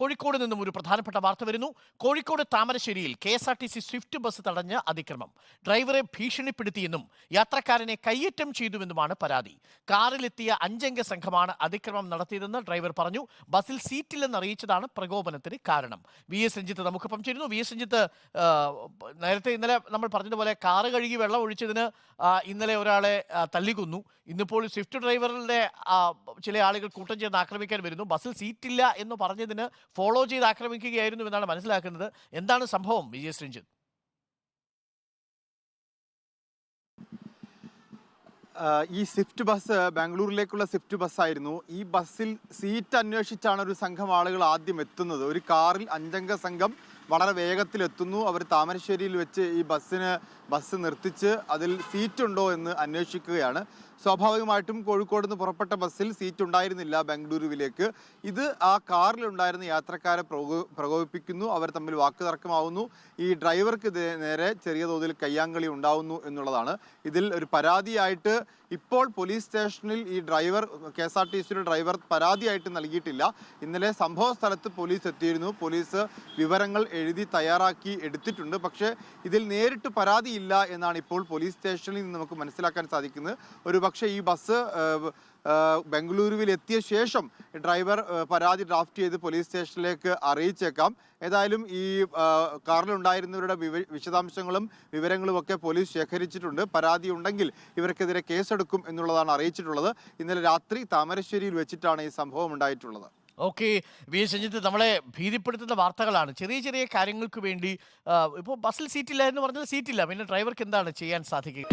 കോഴിക്കോട് നിന്നും ഒരു പ്രധാനപ്പെട്ട വാർത്ത വരുന്നു. കോഴിക്കോട് താമരശ്ശേരിയിൽ K S R T C Swift bus തടഞ്ഞ് അതിക്രമം. ഡ്രൈവറെ ഭീഷണിപ്പെടുത്തിയെന്നും യാത്രക്കാരനെ കയ്യേറ്റം ചെയ്തുവെന്നുമാണ് പരാതി. കാറിലെത്തിയ അഞ്ചംഗ സംഘമാണ് അതിക്രമം നടത്തിയതെന്ന് ഡ്രൈവർ പറഞ്ഞു. ബസ്സിൽ സീറ്റില്ലെന്ന് അറിയിച്ചതാണ് പ്രകോപനത്തിന് കാരണം. വി എസ് രഞ്ജിത്ത് നമുക്കൊപ്പം ചേരുന്നു. വി എസ് രഞ്ജിത്ത് നേരത്തെ ഇന്നലെ നമ്മൾ പറഞ്ഞതുപോലെ കാറ് കഴുകി വെള്ളം ഒഴിച്ചതിന് ഇന്നലെ ഒരാളെ തല്ലിക്കുന്നു. ഇന്നിപ്പോൾ സ്വിഫ്റ്റ് ഡ്രൈവറിന്റെ ചില ആളുകൾ കൂട്ടം ചേർന്ന് ആക്രമിക്കാൻ വരുന്നു. ബസ്സിൽ സീറ്റില്ല എന്ന് പറഞ്ഞതിന് ഫോളോ ചെയ്ത് ആക്രമിക്കുകയായിരുന്നു എന്നാണ് മനസ്സിലാക്കുന്നത്. എന്താണ് സംഭവം വിജയ ശ്രീജിത്ത് ഈ സ്വിഫ്റ്റ് ബസ് ബാംഗ്ലൂരിലേക്കുള്ള സ്വിഫ്റ്റ് ബസ്സായിരുന്നു. ഈ ബസ്സിൽ സീറ്റ് അന്വേഷിച്ചാണ് ഒരു സംഘം ആളുകൾ ആദ്യം എത്തുന്നത്. ഒരു കാറിൽ അഞ്ചംഗ സംഘം വളരെ വേഗത്തിൽ എത്തുന്നു അവർ താമരശ്ശേരിയിൽ വെച്ച് ഈ ബസ്സിന് ബസ് നിർത്തിച്ച് അതിൽ സീറ്റ് ഉണ്ടോ എന്ന് അന്വേഷിക്കുകയാണ്. സ്വാഭാവികമായിട്ടും കോഴിക്കോട് നിന്ന് പുറപ്പെട്ട ബസ്സിൽ സീറ്റ് ഉണ്ടായിരുന്നില്ല ബംഗളൂരുവിലേക്ക്. ഇത് ആ കാറിലുണ്ടായിരുന്ന യാത്രക്കാരെ പ്രകോ- പ്രകോപിപ്പിക്കുന്നു. അവർ തമ്മിൽ വാക്കുതർക്കമാവുന്നു ഈ ഡ്രൈവർക്ക് നേരെ ചെറിയ തോതിൽ കയ്യാങ്കളി ഉണ്ടാവുന്നു എന്നുള്ളതാണ്. ഇതിൽ ഒരു പരാതിയായിട്ട് ഇപ്പോൾ പോലീസ് സ്റ്റേഷനിൽ ഈ driver K S R T സിയുടെ ഡ്രൈവർ പരാതിയായിട്ട് നൽകിയിട്ടില്ല. ഇന്നലെ സംഭവ സ്ഥലത്ത് പോലീസ് എത്തിയിരുന്നു. പോലീസ് വിവരങ്ങൾ എഴുതി തയ്യാറാക്കി എടുത്തിട്ടുണ്ട്. പക്ഷേ ഇതിൽ നേരിട്ട് പരാതിയില്ല എന്നാണ് ഇപ്പോൾ പോലീസ് സ്റ്റേഷനിൽ നിന്ന് നമുക്ക് മനസ്സിലാക്കാൻ സാധിക്കുന്നത്. ഒരു ഈ ബസ് ബംഗളൂരുവിൽ എത്തിയ ശേഷം ഡ്രൈവർ പരാതി ഡ്രാഫ്റ്റ് ചെയ്ത് പോലീസ് സ്റ്റേഷനിലേക്ക് അറിയിച്ചേക്കാം. ഏതായാലും ഈ കാറിലുണ്ടായിരുന്നവരുടെ വിശദാംശങ്ങളും വിവരങ്ങളും ഒക്കെ പോലീസ് ശേഖരിച്ചിട്ടുണ്ട്. പരാതി ഉണ്ടെങ്കിൽ ഇവർക്കെതിരെ കേസെടുക്കും എന്നുള്ളതാണ് അറിയിച്ചിട്ടുള്ളത്. ഇന്നലെ രാത്രി താമരശ്ശേരിയിൽ വെച്ചിട്ടാണ് ഈ സംഭവം ഉണ്ടായിട്ടുള്ളത്. ഓക്കെ വി എസ് രഞ്ജിത്ത് നമ്മളെ ഭീതിപ്പെടുത്തുന്ന വാർത്തകളാണ്. ചെറിയ ചെറിയ കാര്യങ്ങൾക്ക് വേണ്ടി ഇപ്പോൾ ബസ്സിൽ സീറ്റില്ല എന്ന് പറഞ്ഞാൽ സീറ്റില്ല. പിന്നെ ഡ്രൈവർക്ക് എന്താണ് ചെയ്യാൻ സാധിക്കുക?